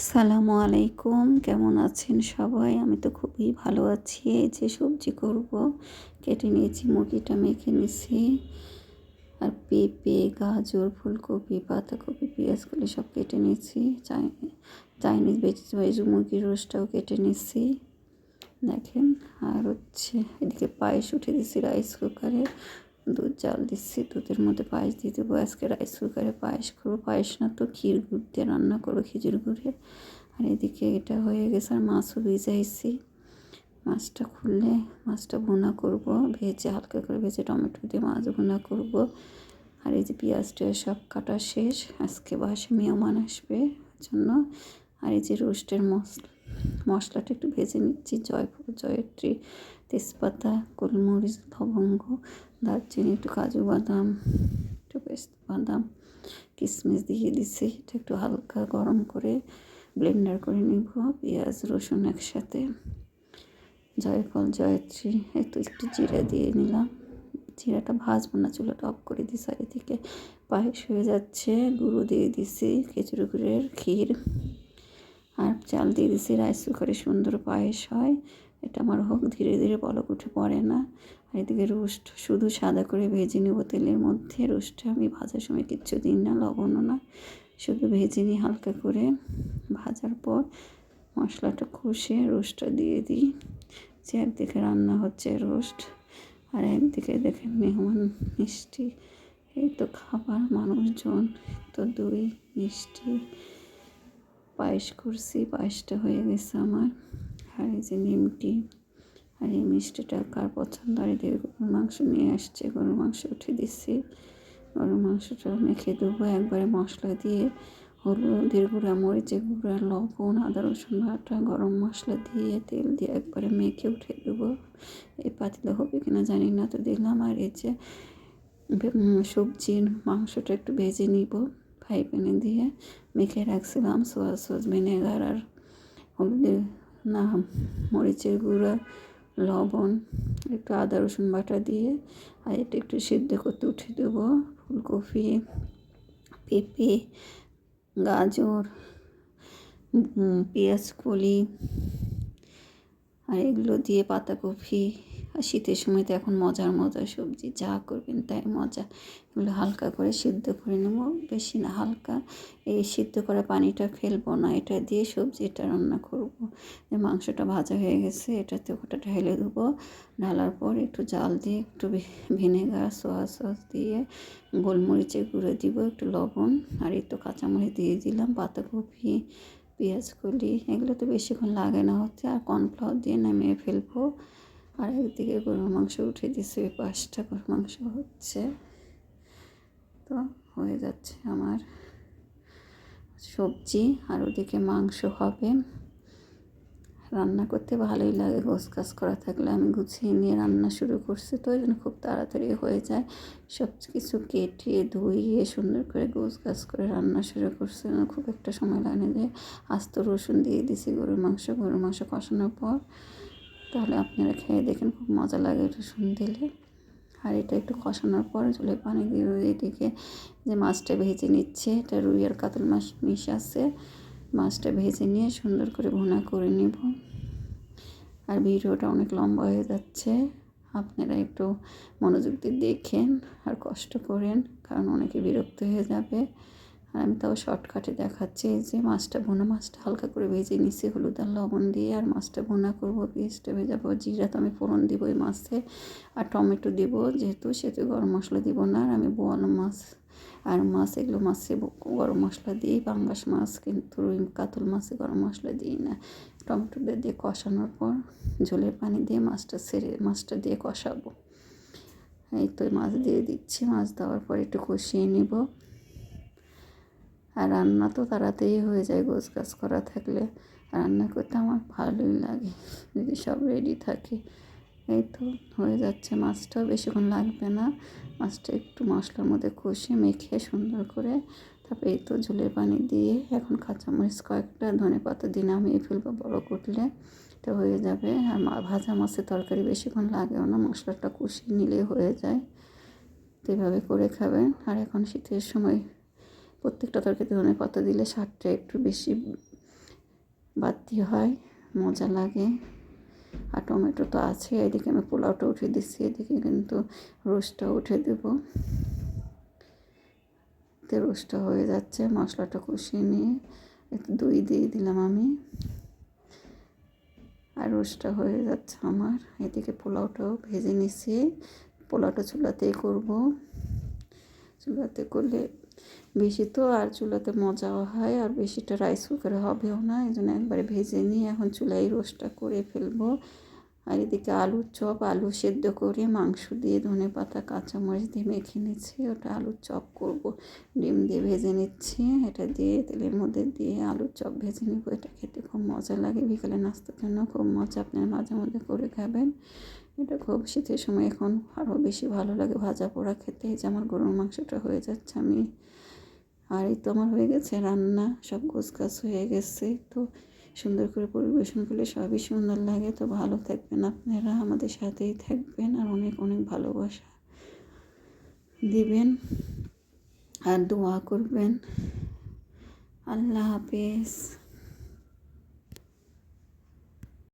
আসসালামু আলাইকুম। কেমন আছেন সবাই? আমি তো খুবই ভালো আছি। এই যে সবজি করব। কেটে নিয়েছি, মুরগিটা মেখে নিছি। আর পেঁপে, গাজর, ফুলকপি পাতাকপি পেঁয়াজগুলি সব কেটে নিয়েছি। চাইনিজ ভেজিটেবল মুরগির রোস্টটাও কেটে নিছি। দেখেন, আর হচ্ছে এদিকে পায়েস উঠে দিছি রাইস কুকারে। দুধ জাল দিচ্ছি, দুধের মধ্যে পায়েস দিয়ে দেবো। আজকে রাইস কুকারে পায়েস করব। পায়েস না তো ক্ষীর গুড় দিয়ে রান্না করব খিচুড়ি গুড়ের। আর এদিকে এটা হয়ে গেছে আর মাছও ভিজাইছি মাছটা খুললে মাছটা ভুনা করব, ভেজে হালকা করে ভেজে টমেটো দিয়ে মাছ ভুনা করব। আর এই যে পেঁয়াজটা সব কাটা শেষ। আজকে বাসে মেহমান আসবে জন্য। আর এই যে রোস্টের মশলা। মশলাটা একটু ভেজে নিচ্ছি জয়পুর জয়ত্রী, তেজপাতা, গোলমরিচ, লবঙ্গ, দারচিনি, একটু কাজু বাদাম, একটু পেস্ত বাদাম কিশমিশ দিয়ে দিছি এটা একটু হালকা গরম করে ব্লেন্ডার করে নিব, পেঁয়াজ, রসুন একসাথে। জয়ফল, জয়ত্রী, একটু একটু জিরা দিয়ে নিলাম। জিরাটা ভাজবো না, চুলাটা অফ করে দিই চারিদিকে। পায়েস হয়ে যাচ্ছে, গুঁড়ো দিয়ে দিছি খেচুড়ি গুড়ের ক্ষীর। চাল দিয়ে দিছি রাইস কুকারে সুন্দর পায়েস হয়। এটা আমার হোক, ধীরে ধীরে বলক, উঠে পড়ে না। আর এদিকে রোস্ট, শুধু সাদা করে ভেজে নেব তেলের মধ্যে। রোস্টটা আমি ভাজার সময় কিচ্ছু দিন না, লবণও না। শুধু ভেজে নিই হালকা করে। ভাজার পর মশলাটা কষে রোস্টটা দিয়ে দিই। যে একদিকে রান্না হচ্ছে রোস্ট, আর একদিকে দেখেন মেহমান মিষ্টি। এই তো খাবার, মানুষজন তো দই মিষ্টি। পায়েস করছি, পায়েসটা হয়ে গেছে আমার। আর এই যে নিমটি আর এই মিষ্টিটা কার পছন্দ? আর এদিকে গরুর মাংস নিয়ে আসছে, গরুর মাংস উঠে দিচ্ছি। গরুর মাংসটা মেখে দেবো একবারে মশলা দিয়ে। হলুদের গুঁড়া, মরিচের গুঁড়া, লবণ, আদা, রসুন বাটা, গরম মশলা দিয়ে তেল দিয়ে একবারে মেখে উঠে দেবো। এই পাতিলে হবে কিনা জানি না, তো দিলাম। আর এই যে সবজির মাংসটা একটু ভেজে নিব। ফ্রাই প্যানে দিয়ে মেখে রাখছিলাম সোয়া সস ভিনেগার আর হলুদের না মরিচের গুঁড়া লবণ একটু আদা রসুন বাটা দিয়ে আর এটা একটু সিদ্ধ করতে উঠে দেবো ফুলকপি পেঁপে গাজর পেঁয়াজ কলি আর এগুলো দিয়ে পাতাকপি আর শীতের সময় তো এখন মজার মজার সবজি, যা করবেন তাই মজা। এগুলো হালকা করে সিদ্ধ করে নেব। বেশি না, হালকা। এই সিদ্ধ করা পানিটা ফেলব না, এটা দিয়ে সবজিটা রান্না করব। মাংসটা ভাজা হয়ে গেছে, এটাতে ওটা ঢেলে দেবো। ঢালার পর একটু জাল দিয়ে একটু ভিনেগার সোয়া সস দিয়ে গোলমরিচের গুঁড়ো দিব, একটু লবণ। আর একটু কাঁচামরিচ দিয়ে দিলাম পাতাকপি পেঁয়াজ কলি এগুলো তো বেশিক্ষণ লাগে না হচ্ছে আর কর্নফ্লাওয়ার দিয়ে নামিয়ে ফেলব। আর একদিকে গরুর মাংস উঠে দিছে ওই পাঁচটা গরুর মাংস হচ্ছে। তো হয়ে যাচ্ছে আমার সবজি, আর ওদিকে মাংস হবে। রান্না করতে ভালোই লাগে গোছ কাজ করা থাকলে আমি গুছিয়ে নিয়ে রান্না শুরু করছি, তো ওই জন্য খুব তাড়াতাড়ি হয়ে যায়। সব কিছু কেটে ধুইয়ে সুন্দর করে গোছ গাছ করে রান্না শুরু করছে। খুব একটা সময় লাগে যে আস্ত রসুন দিয়ে দিছি গরুর মাংস গরুর মাংস কষানোর পর। তাহলে আপনারা খেয়ে দেখেন, খুব মজা লাগে এটা দিলে আর এটা একটু কষানোর পর জলে পানি দিয়ে এদিকে যে মাছটা ভেজে নিচ্ছে, এটা রুই আর কাতল মাছ মিশ আছে। মাছটা ভেজে নিয়ে সুন্দর করে ভুনা করে নেব। আর ভিডিওটা অনেক লম্বা হয়ে যাচ্ছে, আপনারা একটু মনোযোগ দিয়ে দেখেন আর কষ্ট করেন, কারণ অনেকে বিরক্ত হয়ে যাবে। আর আমি তাও শর্টকাটে দেখাচ্ছি যে মাছটা ভুনা, মাছটা হালকা করে ভেজে নিচ্ছি, হলুদ আর লবণ দিয়ে, আর মাছটা ভুনা করব পেঁয়াজটা ভেজাবো। জিরা তো আমি ফোড়ন দিব ওই মাছে, আর টমেটো দিব, যেহেতু সেহেতু গরম মশলা দিব না, আর আমি বোয়াল মাছ, আর মাছ, এগুলো মাছে গরম মশলা দিই, পাঙ্গাস মাছ কিন্তু রুই, কাতল মাছে গরম মশলা দিই না। টমেটো দিয়ে কষানোর পর ঝোলের পানি দিয়ে মাছটা ছেড়ে, মাছটা দিয়ে কষাবো। এই তো মাছ দিয়ে দিচ্ছি, মাছ দেওয়ার পর একটু কষিয়ে নিব। আর রান্না তো হয়ে যায় গোছ গাছ করা থাকলে। রান্না করতে আমার ভালোই লাগে, যদি সব রেডি থাকে। এই তো হয়ে যাচ্ছে মাছটাও বেশিক্ষণ লাগবে না। মাছটা একটু মশলার মধ্যে কষে মেখে সুন্দর করে তারপরে এই তো ঝোলের পানি দিয়ে এখন কাঁচামরিচ কয়েকটা, ধনে পাতা দিয়ে নামিয়ে ফেলব বড় করলে। এটা হয়ে যাবে। আর ভাজা মাছের তরকারি বেশিক্ষণ লাগেও না, মশলাটা কষিয়ে নিলে হয়ে যায়। তো এভাবে করে খাবেন। আর এখন শীতের সময় প্রত্যেকটা তরকারিতে ধনে পাতা দিলে স্বাদটা একটু বেশি বাতি হয়, মজা লাগে। আর টমেটো তো আছে, এদিকে আমি পোলাওটা উঠে দিচ্ছি, এদিকে কিন্তু রোস্টটা উঠে দেব। তে রোস্টটা হয়ে যাচ্ছে, মশলাটা কষিয়ে নিয়ে একটু দই দিয়ে দিলাম আমি। আর রোস্টটা হয়ে যাচ্ছে আমার, এদিকে পোলাওটাও ভেজে নিছি পোলাওটা চুলাতেই করব। চুলাতে করলে বেশি তো আর চুলাতে মজাও হয়, আর বেশিটা রাইস কুকারে হবেও না এই জন্য একবারে ভেজে নিয়ে এখন চুলাই রোস্টটা করে ফেলব। আর এদিকে আলুর চপ, আলু সেদ্ধ করে মাংস দিয়ে ধনে পাতা, কাঁচামরিচ দিয়ে মেখে নিচ্ছি, ওটা আলুর চপ করব। ডিম দিয়ে ভেজে নিচ্ছি, এটা দিয়ে তেলের মধ্যে দিয়ে আলুর চপ ভেজে নিব, এটা খেতে খুব মজা লাগে, বিকালে নাস্তার জন্য খুব মজা, আপনার মাঝে মধ্যে করে খাবেন। এটা খুব শীতের সময় এখন আরও বেশি ভালো লাগে ভাজা পোড়া খেতে। যে আমার গরুর মাংসটা হয়ে যাচ্ছে আমি। আর এই তো আমার হয়ে গেছে রান্না, সব গোছগাছ হয়ে গেছে। তো সুন্দর করে পরিবেশন করলে সবই সুন্দর লাগে। তো ভালো থাকবেন আপনারা, আমাদের সাথেই থাকবেন। আর অনেক অনেক ভালোবাসা দিবেন আর দোয়া করবেন। আল্লাহ হাফেজ।